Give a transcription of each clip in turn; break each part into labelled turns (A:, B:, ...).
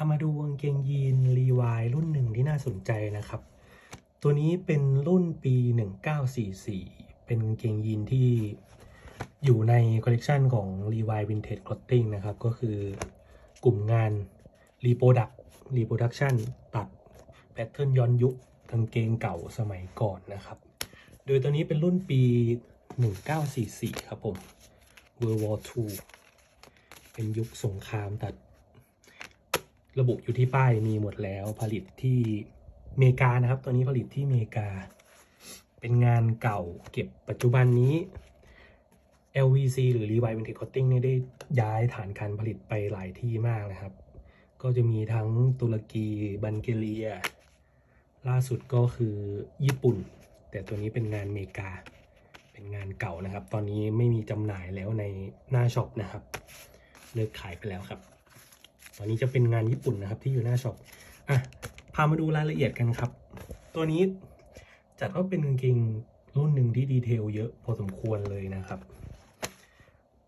A: ามาดูกางเกงยีนรีวายรุ่นหนึ่งที่น่าสนใจนะครับ ตัวนี้เป็นรุ่นปี 1944 เป็นกางเกงยีนที่อยู่ในคอลเลกชันของ Levi Vintage Clothing นะครับ ก็คือกลุ่มงาน Reproduct Reproduction ตัดแพทเทิร์นย้อนยุคกางเกงเก่าสมัยก่อนนะครับ โดยตัวนี้เป็นรุ่นปี 1944 ครับผม World War II เป็นยุคสงครามตัด ระบุอยู่ที่ป้ายมีหมดแล้วผลิตที่เมกานะครับ ตัวนี้ผลิตที่เมกา เป็นงานเก่าเก็บปัจจุบันนี้ LVC หรือ Levi Vintage Clothing เนี่ยได้ย้ายฐานการผลิตไปหลายที่มากนะครับ ก็จะมีทั้งตุรกีบัลแกเรีย ล่าสุดก็คือญี่ปุ่น แต่ตัวนี้เป็นงานเมกา เป็นงานเก่านะครับ ตอนนี้ไม่มีจำหน่ายแล้วในหน้าช็อปนะครับ เลิกขายไปแล้วครับ อนนี้จะเป็นงานญี่ปุ่นนะครับที่อยู่หน้าช็อปอะพามาดูรายละเอียดกันครับ ตัวนี้จัดว่าเป็นกางเกงรุ่นหนึ่งที่ดีเทลเยอะพอสมควรเลยนะครับ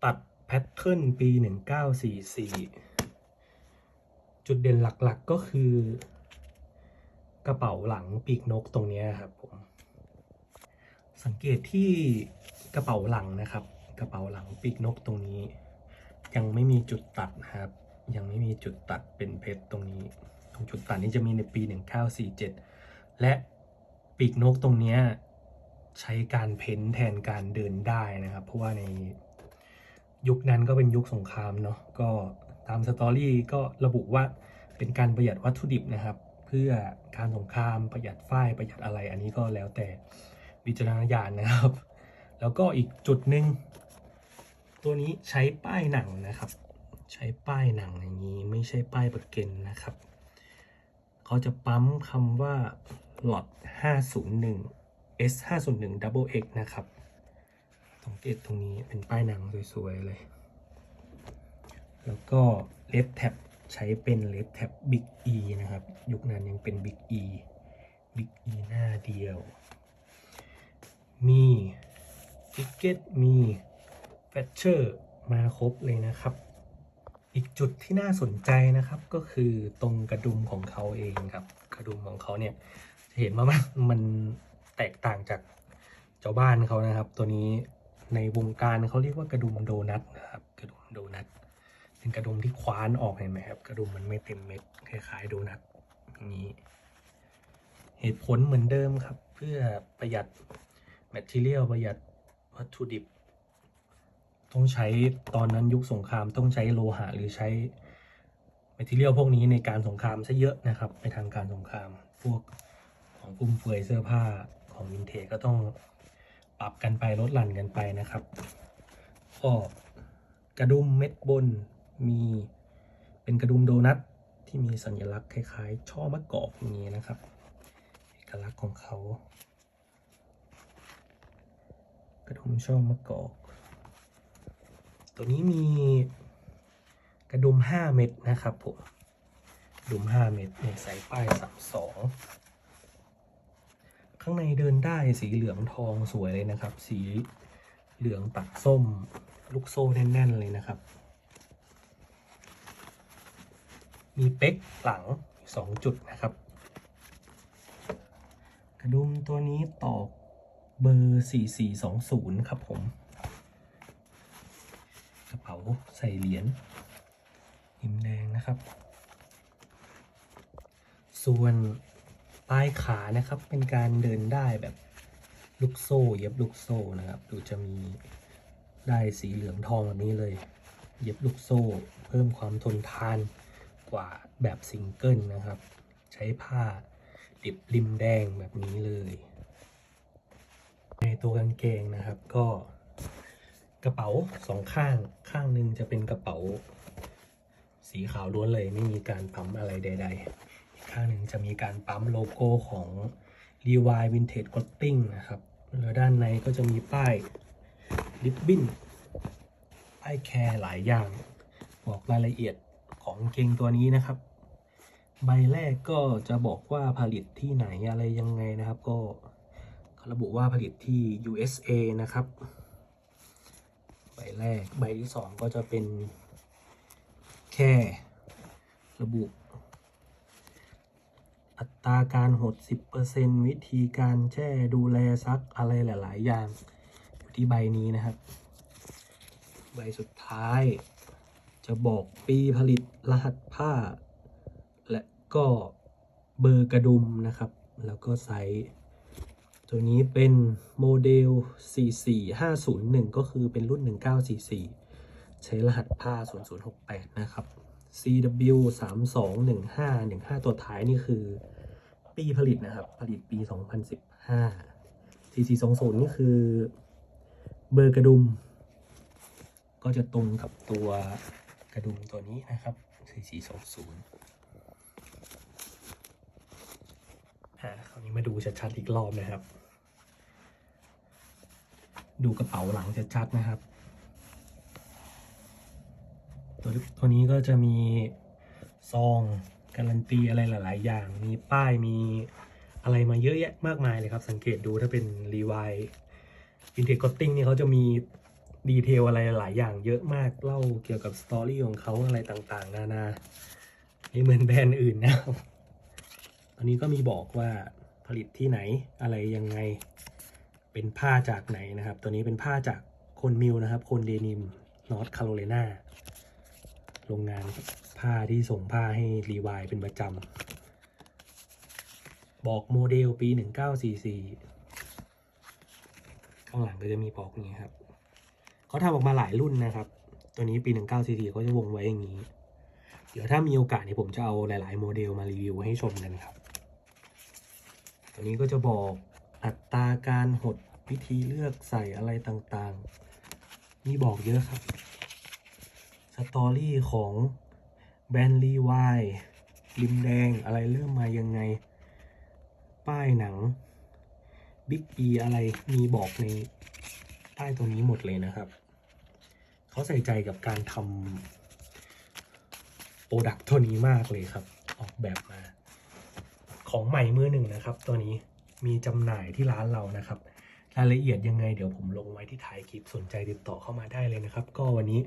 A: ตัดแพทเทิร์นปี 1944 จุดเด่นหลักๆก็คือกระเป๋าหลังปีกนกตรงนี้ครับผมสังเกตที่กระเป๋าหลังนะครับ กระเป๋าหลังปีกนกตรงนี้ ยังไม่มีจุดตัดนะครับ ยังไม่มีจุดตัดเป็นเพชรตรงนี้ ตรงจุดตัดนี้จะมีในปี 1947 และปีกนกตรงเนี้ยใช้การเพ้นแทนการเดินได้นะครับ เพราะว่าในยุคนั้นก็เป็นยุคสงครามเนาะก็ตามสตอรี่ก็ระบุว่าเป็นการประหยัดวัตถุดิบนะครับ เพื่อการสงครามประหยัดฝ้ายประหยัดอะไร อันนี้ก็แล้วแต่วิจารณญาณนะครับ แล้วก็อีกจุดหนึ่งตัวนี้ใช้ป้ายหนังนะครับ ใช้ป้ายหนังอย่างนี้ไม่ใช่ป้ายประกันนะครับ เขาจะปั๊มคำว่า lot 501 S 501 double X นะครับสังเกตตรงนี้เป็นป้ายหนังสวยๆเลย แล้วก็เลฟแท็บใช้เป็นเลฟแท็บ Big E นะครับ ยุคนั้นยังเป็น Big E Big E หน้าเดียว มีทิกเก็ตมีแฟชเชอร์มาครบเลยนะครับ อีกจุดที่น่าสนใจนะครับก็คือตรงกระดุมของเขาเองครับ กระดุมของเขาเนี่ยจะเห็นว่ามันมันแตกต่างจากเจ้าบ้านเขานะครับ ตัวนี้ในวงการเขาเรียกว่ากระดุมโดนัทนะครับกระดุมโดนัทเป็นกระดุมที่คว้านออกเห็นไหมครับ กระดุมมันไม่เต็มเม็ดคล้ายๆโดนัทอย่างนี้ เหตุผลเหมือนเดิมครับ เพื่อประหยัดแมทเทียลประหยัดวัตถุดิบ ต้องใช้ตอนนั้นยุคสงครามต้องใช้โลหะหรือใช้แมทเทียลพวกนี้ในการสงครามซะเยอะนะครับ ในทางการสงครามพวกของฟุ่มเฟือยเสื้อผ้าของวินเทจก็ต้องปรับกันไปลดหลั่นกันไปนะครับก็กระดุมเม็ดบนมีเป็นกระดุมโดนัทที่มีสัญลักษณ์คล้ายๆ ช่อมะกอกอย่างนี้นะครับเอกลักษณ์ของเขา กระดุมช่อมะกอก ตัวนี้มีกระดุม 5 เม็ดนะครับผมกระดุม 5 เม็ดเนี่ยใส่ป้าย32 ข้างในเดินได้สีเหลืองทองสวยเลยนะครับ สีเหลืองตัดส้มลูกโซ่แน่นๆเลยนะครับ มีเป๊กหลัง2จุดนะครับ กระดุมตัวนี้ตอกเบอร์ 4420 ครับผม ระเป๋าใส่เหรียญหิมแดงนะครับ ส่วนปลายขานะครับเป็นการเดินได้แบบลูกโซ่เย็บลูกโซ่นะครับ ดูจะมีได้สีเหลืองทองแบบนี้เลย เย็บลูกโซ่ เพิ่มความทนทานกว่าแบบซิงเกิลนะครับ ใช้ผ้าดิบริมแดงแบบนี้เลย ในตัวกางเกงนะครับก็ กระเป๋าสองข้างข้างหนึ่งจะเป็นกระเป๋า สีขาวล้วนเลยไม่มีการปั๊มอะไรใด ๆ อีกข้างหนึ่งจะมีการปั๊มโลโก้ของ Levi Vintage Clothing นะครับแล้วด้านในก็จะมีป้ายริบบิ้นป้ายแคร์หลายอย่าง บอกรายละเอียดของเกงตัวนี้นะครับ ใบแรกก็จะบอกว่าผลิตที่ไหนอะไรยังไงนะครับ ก็เขาระบุว่าผลิตที่ USA นะครับ แรก ใบที่สองก็จะเป็นแค่ระบุ อัตราการหด 10%วิธีการแช่ดูแลซักอะไรหลาย ๆ อย่าง อยู่ที่ใบนี้นะครับ ใบสุดท้ายจะบอกปีผลิตรหัสผ้า และก็เบอร์กระดุมนะครับ แล้วก็ไซส์ ตัวนี้เป็นโมเดล 44501 ก็คือเป็นรุ่น 1944 ใช้รหัสผ้า 0068 นะครับ CW 3215 15 ตัวท้ายนี่คือ ปีผลิตนะครับ ผลิตปี 2015 4420 นี่คือเบอร์กระดุม ก็จะตรงกับตัวกระดุมตัวนี้นะครับ 4420อ่าคราวนี้มาดูชัดๆอีกรอบนะครับ ดูกระเป๋าหลังชัดๆนะครับ ตัวตัวนี้ก็จะมีซองการันตีอะไรหลาย ๆ อย่าง มีป้ายมีอะไรมาเยอะแยะมากมายเลยครับ สังเกตดูถ้าเป็นรีไวายอินเทก o ตติ้งนี่เขาจะมีดีเทลอะไรหลายอย่างเยอะมากเล่าเกี่ยวกับสตอรี่ของเขาอะไรต่างๆ นานาไม่เหมือนแบรนด์อื่นนะครับอันนี้ก็มีบอกว่าผลิตที่ไหนอะไรยังไง เป็นผ้าจากไหนนะครับ ตัวนี้เป็นผ้าจากคนมิลนะครับ คนเดนิมนอร์ทคาโรไลนาโรงงานผ้าที่ส่งผ้าให้รีวายเป็นประจำ บอกโมเดลปี 1944 ข้างหลังก็จะมีบอกอย่างนี้ครับ เขาทำออกมาหลายรุ่นนะครับ ตัวนี้ปี 1944เขาจะวงไว้อย่างนี้ เดี๋ยวถ้ามีโอกาสเนี่ยผมจะเอาหลาย ๆ โมเดลมารีวิวให้ชมกันครับ ตัวนี้ก็จะบอก อัตราการหดวิธีเลือกใส่อะไรต่างๆ มีบอกเยอะครับ สตอรี่ของแบรนด์รีวายริมแดงอะไรเริ่มมายังไง ป้ายหนังบิ๊กอีอะไรมีบอกในใต้ตัวนี้หมดเลยนะครับ เขาใส่ใจกับการทำโปรดักต์ตัวนี้มากเลยครับ ออกแบบมา ของใหม่มือหนึ่งนะครับตัวนี้ มีจำหน่ายที่ร้านเรานะครับ รายละเอียดยังไงเดี๋ยวผมลงไว้ที่ท้ายคลิปสนใจติดต่อเข้ามาได้เลยนะครับ ก็วันนี้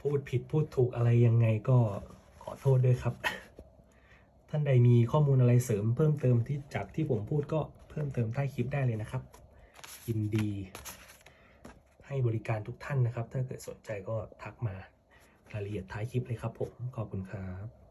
A: พูดผิดพูดถูกอะไรยังไงก็ขอโทษด้วยครับ ท่านใดมีข้อมูลอะไรเสริมเพิ่มเติมที่จากที่ผมพูดก็เพิ่มเติมใต้คลิปได้เลยนะครับยินดี ให้บริการทุกท่านนะครับ ถ้าเกิดสนใจก็ทักมารายละเอียดท้ายคลิปเลยครับผมขอบคุณครับ